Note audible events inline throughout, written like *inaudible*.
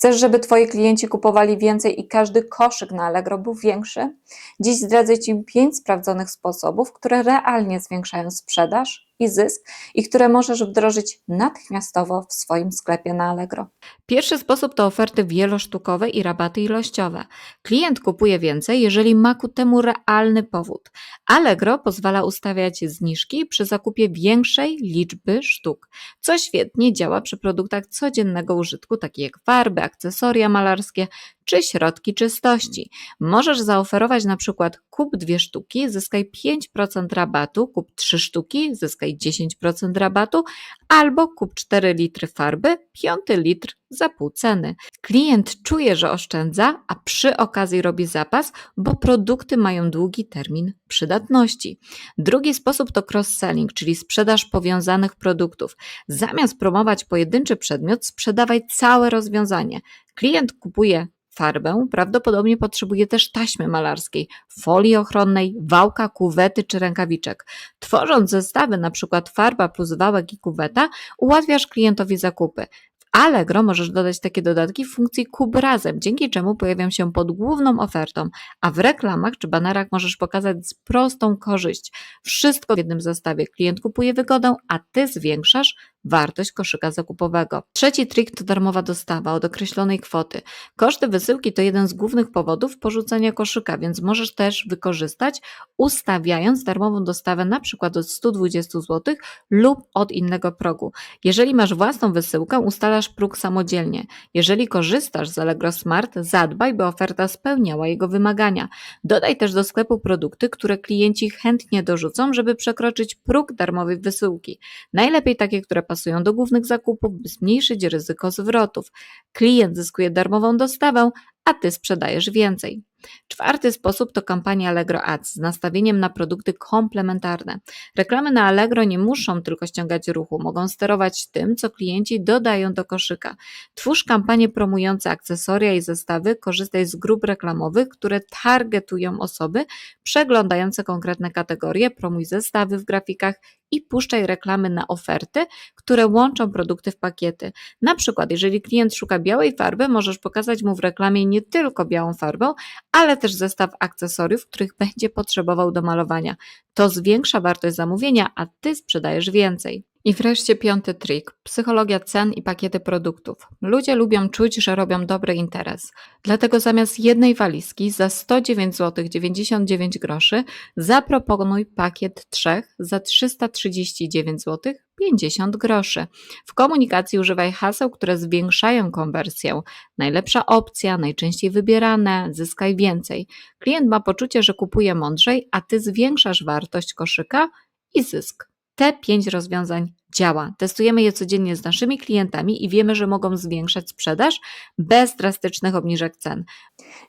Chcesz, żeby Twoi klienci kupowali więcej i każdy koszyk na Allegro był większy? Dziś zdradzę Ci 5 sprawdzonych sposobów, które realnie zwiększają sprzedaż i zysk i które możesz wdrożyć natychmiastowo w swoim sklepie na Allegro. Pierwszy sposób to oferty wielosztukowe i rabaty ilościowe. Klient kupuje więcej, jeżeli ma ku temu realny powód. Allegro pozwala ustawiać zniżki przy zakupie większej liczby sztuk, co świetnie działa przy produktach codziennego użytku, takich jak farby, akcesoria malarskie czy środki czystości. Możesz zaoferować na przykład kup dwie sztuki, zyskaj 5% rabatu, kup trzy sztuki, zyskaj 10% rabatu, albo kup 4 litry farby, piąty litr za pół ceny. Klient czuje, że oszczędza, a przy okazji robi zapas, bo produkty mają długi termin przydatności. Drugi sposób to cross-selling, czyli sprzedaż powiązanych produktów. Zamiast promować pojedynczy przedmiot, sprzedawaj całe rozwiązanie. Klient kupuje farbę, prawdopodobnie potrzebuje też taśmy malarskiej, folii ochronnej, wałka, kuwety czy rękawiczek. Tworząc zestawy, np. farba plus wałek i kuweta, ułatwiasz klientowi zakupy. Allegro możesz dodać takie dodatki w funkcji kup razem, dzięki czemu pojawią się pod główną ofertą, a w reklamach czy banerach możesz pokazać prostą korzyść. Wszystko w jednym zestawie. Klient kupuje wygodę, a ty zwiększasz wartość koszyka zakupowego. Trzeci trik to darmowa dostawa od określonej kwoty. Koszty wysyłki to jeden z głównych powodów porzucenia koszyka, więc możesz też wykorzystać ustawiając darmową dostawę na przykład od 120 zł lub od innego progu. Jeżeli masz własną wysyłkę, ustalasz próg samodzielnie. Jeżeli korzystasz z Allegro Smart, zadbaj, by oferta spełniała jego wymagania. Dodaj też do sklepu produkty, które klienci chętnie dorzucą, żeby przekroczyć próg darmowej wysyłki. Najlepiej takie, które pasują do głównych zakupów, by zmniejszyć ryzyko zwrotów. Klient zyskuje darmową dostawę, a ty sprzedajesz więcej. Czwarty sposób to kampania Allegro Ads z nastawieniem na produkty komplementarne. Reklamy na Allegro nie muszą tylko ściągać ruchu, mogą sterować tym, co klienci dodają do koszyka. Twórz kampanie promujące akcesoria i zestawy, korzystaj z grup reklamowych, które targetują osoby przeglądające konkretne kategorie, promuj zestawy w grafikach i puszczaj reklamy na oferty, które łączą produkty w pakiety. Na przykład, jeżeli klient szuka białej farby, możesz pokazać mu w reklamie nie tylko białą farbę, ale też zestaw akcesoriów, których *laughs* będzie potrzebował do malowania. To zwiększa wartość zamówienia, a ty sprzedajesz więcej. I wreszcie piąty trik psychologia cen i pakiety produktów. Ludzie lubią czuć, że robią dobry interes. Dlatego zamiast jednej walizki za 109 zł 99 groszy zaproponuj pakiet trzech za 339 zł 50 groszy. W komunikacji używaj haseł, które zwiększają konwersję. Najlepsza opcja, najczęściej wybierane, zyskaj więcej. Klient ma poczucie, że kupuje mądrzej, a ty zwiększasz wartość koszyka i zysk. Te pięć rozwiązań działa. Testujemy je codziennie z naszymi klientami i wiemy, że mogą zwiększać sprzedaż bez drastycznych obniżek cen.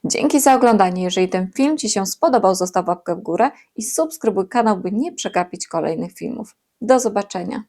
Dzięki za oglądanie. Jeżeli ten film Ci się spodobał, zostaw łapkę w górę i subskrybuj kanał, by nie przegapić kolejnych filmów. Do zobaczenia.